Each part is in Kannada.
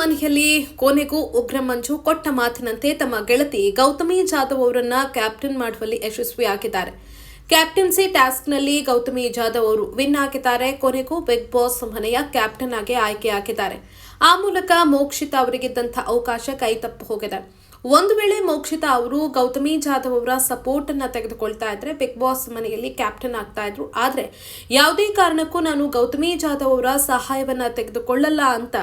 ಮನೆಯಲ್ಲಿ ಕೊನೆಗೂ ಉಗ್ರ ಮಂಜು ಕೊಟ್ಟ ಮಾತಿನಂತೆ ತಮ್ಮ ಗೆಳತಿ ಗೌತಮಿ ಜಾಧವ್ ಅವರನ್ನ ಕ್ಯಾಪ್ಟನ್ ಮಾಡುವಲ್ಲಿ ಯಶಸ್ವಿಯಾಗಿದ್ದಾರೆ ಕ್ಯಾಪ್ಟನ್ಸಿ ಟಾಸ್ಕ್ನಲ್ಲಿ ಗೌತಮಿ ಜಾಧವ್ ಅವರು ವಿನ್ ಆಗಿದ್ದಾರೆ. ಕೊನೆಗೂ ಬಿಗ್ ಬಾಸ್ ಮನೆಯ ಕ್ಯಾಪ್ಟನ್ ಆಗಿ ಆಯ್ಕೆ ಆಯ್ಕೆಯಾಗಿದ್ದಾರೆ ಆ ಮೂಲಕ ಮೋಕ್ಷಿತಾ ಅವರಿಗಿದ್ದಂಥ ಅವಕಾಶ ಕೈ ತಪ್ಪು ಹೋಗಿದೆ. ಒಂದು ವೇಳೆ ಮೋಕ್ಷಿತಾ ಅವರು ಗೌತಮಿ ಜಾಧವ್ ಅವರ ಸಪೋರ್ಟ್ ಅನ್ನ ತೆಗೆದುಕೊಳ್ತಾ ಇದ್ರೆ ಬಿಗ್ ಬಾಸ್ ಮನೆಯಲ್ಲಿ ಕ್ಯಾಪ್ಟನ್ ಆಗ್ತಾ ಇದ್ರು. ಆದ್ರೆ ಯಾವುದೇ ಕಾರಣಕ್ಕೂ ನಾನು ಗೌತಮಿ ಜಾಧವ್ ಅವರ ಸಹಾಯವನ್ನ ತೆಗೆದುಕೊಳ್ಳಲ್ಲ ಅಂತ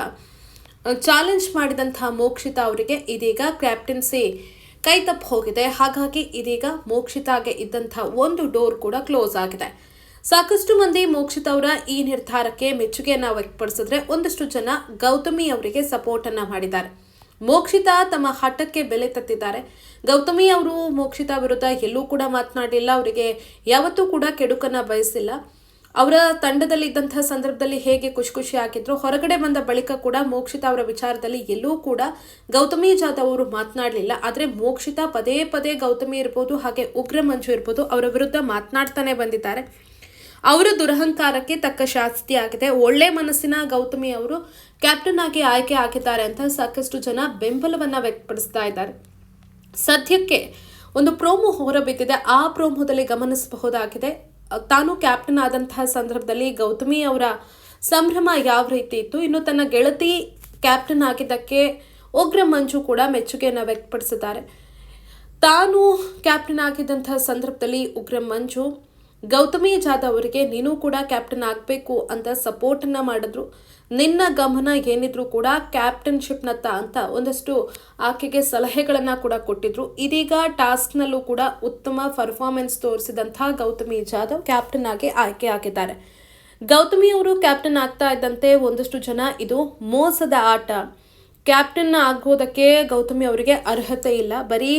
ಚಾಲೆಂಜ್ ಮಾಡಿದಂತಹ ಮೋಕ್ಷಿತಾ ಅವರಿಗೆ ಇದೀಗ ಕ್ಯಾಪ್ಟನ್ಸಿ ಕೈ ತಪ್ಪು ಹೋಗಿದೆ. ಹಾಗಾಗಿ ಇದೀಗ ಮೋಕ್ಷಿತಾಗೆ ಇದ್ದಂಥ ಒಂದು ಡೋರ್ ಕೂಡ ಕ್ಲೋಸ್ ಆಗಿದೆ. ಸಾಕಷ್ಟು ಮಂದಿ ಮೋಕ್ಷಿತ ಅವರ ಈ ನಿರ್ಧಾರಕ್ಕೆ ಮೆಚ್ಚುಗೆಯನ್ನು ವ್ಯಕ್ತಪಡಿಸಿದ್ರೆ ಒಂದಷ್ಟು ಜನ ಗೌತಮಿ ಅವರಿಗೆ ಸಪೋರ್ಟ್ ಅನ್ನ ಮಾಡಿದ್ದಾರೆ. ಮೋಕ್ಷಿತಾ ತಮ್ಮ ಹಠಕ್ಕೆ ಬೆಲೆ ತತ್ತಿದ್ದಾರೆ. ಗೌತಮಿ ಅವರು ಮೋಕ್ಷಿತಾ ವಿರುದ್ಧ ಎಲ್ಲೂ ಕೂಡ ಮಾತನಾಡಿಲ್ಲ. ಅವರಿಗೆ ಯಾವತ್ತೂ ಕೂಡ ಕೆಡುಕನ್ನ ಬಯಸಿಲ್ಲ. ಅವರ ತಂಡದಲ್ಲಿ ಇದ್ದಂತಹ ಸಂದರ್ಭದಲ್ಲಿ ಹೇಗೆ ಖುಷಿ ಖುಷಿ ಆಗಿದ್ರು, ಹೊರಗಡೆ ಬಂದ ಬಳಿಕ ಕೂಡ ಮೋಕ್ಷಿತಾ ಅವರ ವಿಚಾರದಲ್ಲಿ ಎಲ್ಲೂ ಕೂಡ ಗೌತಮಿ ಜಾಧವ್ ಅವರು ಮಾತನಾಡಲಿಲ್ಲ. ಆದರೆ ಮೋಕ್ಷಿತಾ ಪದೇ ಪದೇ ಗೌತಮಿ ಇರ್ಬೋದು, ಹಾಗೆ ಉಗ್ರ ಮಂಜು ಇರ್ಬೋದು, ಅವರ ವಿರುದ್ಧ ಮಾತನಾಡ್ತಾನೆ ಬಂದಿದ್ದಾರೆ. ಅವರ ದುರಹಂಕಾರಕ್ಕೆ ತಕ್ಕ ಶಾಸ್ತಿ ಆಗಿದೆ. ಒಳ್ಳೆ ಮನಸ್ಸಿನ ಗೌತಮಿ ಅವರು ಕ್ಯಾಪ್ಟನ್ ಆಗಿ ಆಯ್ಕೆ ಆಗಿದ್ದಾರೆ ಅಂತ ಸಾಕಷ್ಟು ಜನ ಬೆಂಬಲವನ್ನು ವ್ಯಕ್ತಪಡಿಸ್ತಾ ಇದ್ದಾರೆ. ಸದ್ಯಕ್ಕೆ ಒಂದು ಪ್ರೋಮೋ ಹೊರಬಿದ್ದಿದೆ ಆ ಪ್ರೋಮೋದಲ್ಲಿ ಗಮನಿಸಬಹುದಾಗಿದೆ. ತಾನು ಕ್ಯಾಪ್ಟನ್ ಆದಂತಹ ಸಂದರ್ಭದಲ್ಲಿ ಗೌತಮಿ ಅವರ ಸಂಭ್ರಮ ಯಾವ ರೀತಿ ಇತ್ತು? ಇನ್ನು ತನ್ನ ಗೆಳತಿ ಕ್ಯಾಪ್ಟನ್ ಆಗಿದ್ದಕ್ಕೆ ಉಗ್ರ ಮಂಜು ಕೂಡ ಮೆಚ್ಚುಗೆಯನ್ನು ವ್ಯಕ್ತಪಡಿಸಿದ್ದಾರೆ. ತಾನು ಕ್ಯಾಪ್ಟನ್ ಆಗಿದ್ದಂತಹ ಸಂದರ್ಭದಲ್ಲಿ ಉಗ್ರ ಮಂಜು ಗೌತಮಿ ಜಾಧವ್ ಅವರಿಗೆ ನೀನು ಕೂಡ ಕ್ಯಾಪ್ಟನ್ ಆಗಬೇಕು ಅಂತ ಸಪೋರ್ಟನ್ನು ಮಾಡಿದ್ರು. ನಿನ್ನ ಗಮನ ಏನಿದ್ರು ಕೂಡ ಕ್ಯಾಪ್ಟನ್ಶಿಪ್ನತ್ತ ಅಂತ ಒಂದಷ್ಟು ಆಕೆಗೆ ಸಲಹೆಗಳನ್ನು ಕೂಡ ಕೊಟ್ಟಿದ್ರು. ಇದೀಗ ಟಾಸ್ಕ್ನಲ್ಲೂ ಕೂಡ ಉತ್ತಮ ಪರ್ಫಾರ್ಮೆನ್ಸ್ ತೋರಿಸಿದಂತಹ ಗೌತಮಿ ಜಾಧವ್ ಕ್ಯಾಪ್ಟನ್ ಆಗಿ ಆಯ್ಕೆ ಆಗಿದ್ದಾರೆ. ಗೌತಮಿ ಅವರು ಕ್ಯಾಪ್ಟನ್ ಆಗ್ತಾ ಇದ್ದಂತೆ ಒಂದಷ್ಟು ಜನ ಇದು ಮೋಸದ ಆಟ. ಕ್ಯಾಪ್ಟನ್ ಆಗೋದಕ್ಕೆ ಗೌತಮಿ ಅವರಿಗೆ ಅರ್ಹತೆ ಇಲ್ಲ. ಬರೀ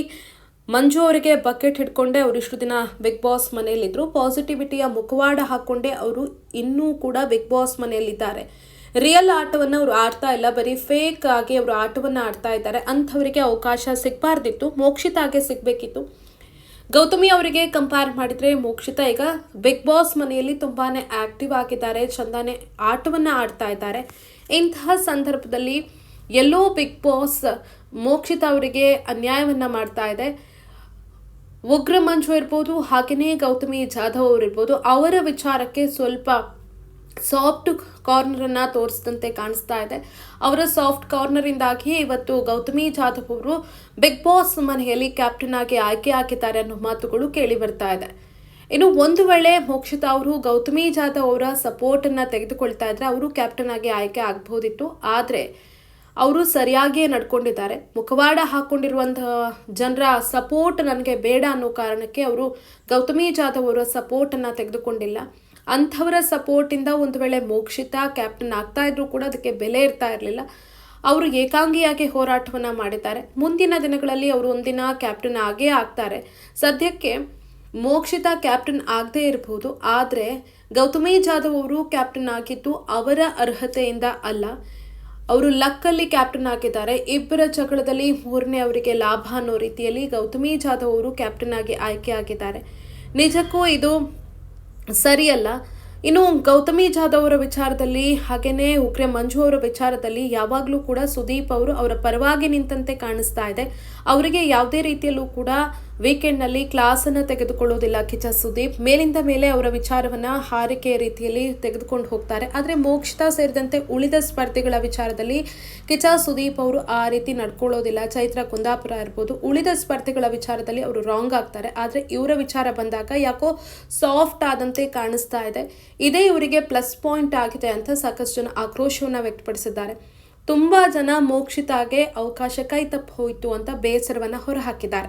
ಮಂಜು ಅವರಿಗೆ ಬಕೆಟ್ ಹಿಡ್ಕೊಂಡೆ ಅವರು ಇಷ್ಟು ದಿನ ಬಿಗ್ ಬಾಸ್ ಮನೆಯಲ್ಲಿದ್ದರು ಪಾಸಿಟಿವಿಟಿಯ ಮುಖವಾಡ ಹಾಕ್ಕೊಂಡೆ ಅವರು ಇನ್ನೂ ಕೂಡ ಬಿಗ್ ಬಾಸ್ ಮನೆಯಲ್ಲಿದ್ದಾರೆ. ರಿಯಲ್ ಆಟವನ್ನು ಅವರು ಆಡ್ತಾ ಇಲ್ಲ. ಬರೀ ಫೇಕ್ ಆಗಿ ಅವರು ಆಟವನ್ನು ಆಡ್ತಾ ಇದ್ದಾರೆ. ಅಂಥವರಿಗೆ ಅವಕಾಶ ಸಿಗಬಾರ್ದಿತ್ತು. ಮೋಕ್ಷಿತಾಗೆ ಸಿಗಬೇಕಿತ್ತು. ಗೌತಮಿ ಅವರಿಗೆ ಕಂಪೇರ್ ಮಾಡಿದರೆ ಮೋಕ್ಷಿತಾ ಈಗ ಬಿಗ್ ಬಾಸ್ ಮನೆಯಲ್ಲಿ ತುಂಬಾ ಆಕ್ಟಿವ್ ಆಗಿದ್ದಾರೆ. ಚಂದಾನೆ ಆಟವನ್ನು ಆಡ್ತಾ ಇದ್ದಾರೆ. ಇಂತಹ ಸಂದರ್ಭದಲ್ಲಿ ಎಲ್ಲೋ ಬಿಗ್ ಬಾಸ್ ಮೋಕ್ಷಿತಾ ಅವರಿಗೆ ಅನ್ಯಾಯವನ್ನು ಮಾಡ್ತಾ ಇದೆ. ಉಗ್ರ ಮಂಜು ಇರ್ಬೋದು ಹಾಗೆಯೇ ಗೌತಮಿ ಜಾಧವ್ ಅವರು ಇರ್ಬೋದು, ಅವರ ವಿಚಾರಕ್ಕೆ ಸ್ವಲ್ಪ ಸಾಫ್ಟ್ ಕಾರ್ನರನ್ನು ತೋರಿಸಿದಂತೆ ಕಾಣಿಸ್ತಾ ಇದೆ. ಅವರ ಸಾಫ್ಟ್ ಕಾರ್ನರಿಂದಾಗಿ ಇವತ್ತು ಗೌತಮಿ ಜಾಧವ್ ಅವರು ಬಿಗ್ ಬಾಸ್ ಮನೆಯಲ್ಲಿ ಕ್ಯಾಪ್ಟನ್ ಆಗಿ ಆಯ್ಕೆ ಆಗಿದ್ದಾರೆ ಅನ್ನೋ ಮಾತುಗಳು ಕೇಳಿ ಬರ್ತಾ ಇದೆ. ಇನ್ನು ಒಂದು ವೇಳೆ ಮೋಕ್ಷಿತಾ ಅವರು ಗೌತಮಿ ಜಾಧವ್ ಅವರ ಸಪೋರ್ಟನ್ನು ತೆಗೆದುಕೊಳ್ತಾ ಇದ್ರೆ ಅವರು ಕ್ಯಾಪ್ಟನ್ ಆಗಿ ಆಯ್ಕೆ ಆಗ್ಬೋದಿತ್ತು. ಆದರೆ ಅವರು ಸರಿಯಾಗಿಯೇ ನಡ್ಕೊಂಡಿದ್ದಾರೆ. ಮುಖವಾಡ ಹಾಕೊಂಡಿರುವಂತಹ ಜನರ ಸಪೋರ್ಟ್ ನನಗೆ ಬೇಡ ಅನ್ನೋ ಕಾರಣಕ್ಕೆ ಅವರು ಗೌತಮಿ ಜಾಧವ್ ಅವರ ಸಪೋರ್ಟನ್ನು ತೆಗೆದುಕೊಂಡಿಲ್ಲ. ಅಂಥವರ ಸಪೋರ್ಟಿಂದ ಒಂದು ವೇಳೆ ಮೋಕ್ಷಿತ ಕ್ಯಾಪ್ಟನ್ ಆಗ್ತಾ ಇದ್ರು ಕೂಡ ಅದಕ್ಕೆ ಬೆಲೆ ಇರ್ತಾ ಇರಲಿಲ್ಲ. ಅವರು ಏಕಾಂಗಿಯಾಗಿ ಹೋರಾಟವನ್ನು ಮಾಡಿದ್ದಾರೆ. ಮುಂದಿನ ದಿನಗಳಲ್ಲಿ ಅವರು ಒಂದಿನ ಕ್ಯಾಪ್ಟನ್ ಆಗೇ ಆಗ್ತಾರೆ. ಸದ್ಯಕ್ಕೆ ಮೋಕ್ಷಿತ ಕ್ಯಾಪ್ಟನ್ ಆಗದೇ ಇರಬಹುದು ಆದರೆ ಗೌತಮಿ ಜಾಧವ್ ಅವರು ಕ್ಯಾಪ್ಟನ್ ಆಗಿದ್ದು ಅವರ ಅರ್ಹತೆಯಿಂದ ಅಲ್ಲ. ಅವರು ಲಕ್ಕಲ್ಲಿ ಕ್ಯಾಪ್ಟನ್ ಆಗಿದ್ದಾರೆ ಇಬ್ಬರ ಜಗಳದಲ್ಲಿ ಮೂರನೇ ಅವರಿಗೆ ಲಾಭ ಅನ್ನೋ ರೀತಿಯಲ್ಲಿ ಗೌತಮಿ ಜಾಧವ್ ಅವರು ಕ್ಯಾಪ್ಟನ್ ಆಗಿ ಆಯ್ಕೆ ಆಗಿದ್ದಾರೆ. ನಿಜಕ್ಕೂ ಇದು ಸರಿಯಲ್ಲ. ಇನ್ನು ಗೌತಮಿ ಜಾಧವ್ ಅವರ ವಿಚಾರದಲ್ಲಿ ಹಾಗೆಯೇ ಉಗ್ರ ಮಂಜು ಅವರ ವಿಚಾರದಲ್ಲಿ ಯಾವಾಗಲೂ ಕೂಡ ಸುದೀಪ್ ಅವರು ಅವರ ಪರವಾಗಿ ನಿಂತಂತೆ ಕಾಣಿಸ್ತಾ ಇದೆ. ಅವರಿಗೆ ಯಾವುದೇ ರೀತಿಯಲ್ಲೂ ಕೂಡ ವೀಕೆಂಡ್ನಲ್ಲಿ ಕ್ಲಾಸನ್ನು ತೆಗೆದುಕೊಳ್ಳೋದಿಲ್ಲ ಕಿಚ ಸುದೀಪ್. ಮೇಲಿಂದ ಮೇಲೆ ಅವರ ವಿಚಾರವನ್ನು ಹಾರಿಕೆಯ ರೀತಿಯಲ್ಲಿ ತೆಗೆದುಕೊಂಡು ಹೋಗ್ತಾರೆ. ಆದರೆ ಮೋಕ್ಷಿತಾ ಸೇರಿದಂತೆ ಉಳಿದ ಸ್ಪರ್ಧಿಗಳ ವಿಚಾರದಲ್ಲಿ ಕಿಚ ಸುದೀಪ್ ಅವರು ಆ ರೀತಿ ನಡ್ಕೊಳ್ಳೋದಿಲ್ಲ. ಚೈತ್ರ ಕುಂದಾಪುರ ಇರ್ಬೋದು, ಉಳಿದ ಸ್ಪರ್ಧಿಗಳ ವಿಚಾರದಲ್ಲಿ ಅವರು ರಾಂಗ್ ಆಗ್ತಾರೆ. ಆದರೆ ಇವರ ವಿಚಾರ ಬಂದಾಗ ಯಾಕೋ ಸಾಫ್ಟ್ ಆದಂತೆ ಕಾಣಿಸ್ತಾ ಇದೆ. ಇದೇ ಇವರಿಗೆ ಪ್ಲಸ್ ಪಾಯಿಂಟ್ ಆಗಿದೆ ಅಂತ ಸಾಕಷ್ಟು ಜನ ಆಕ್ರೋಶವನ್ನು ವ್ಯಕ್ತಪಡಿಸಿದ್ದಾರೆ. ತುಂಬಾ ಜನ ಮೋಕ್ಷಿತಾಗೆ ಅವಕಾಶ ಕೈ ತಪ್ಪು ಹೋಯಿತು ಅಂತ ಬೇಸರವನ್ನ ಹೊರಹಾಕಿದ್ದಾರೆ.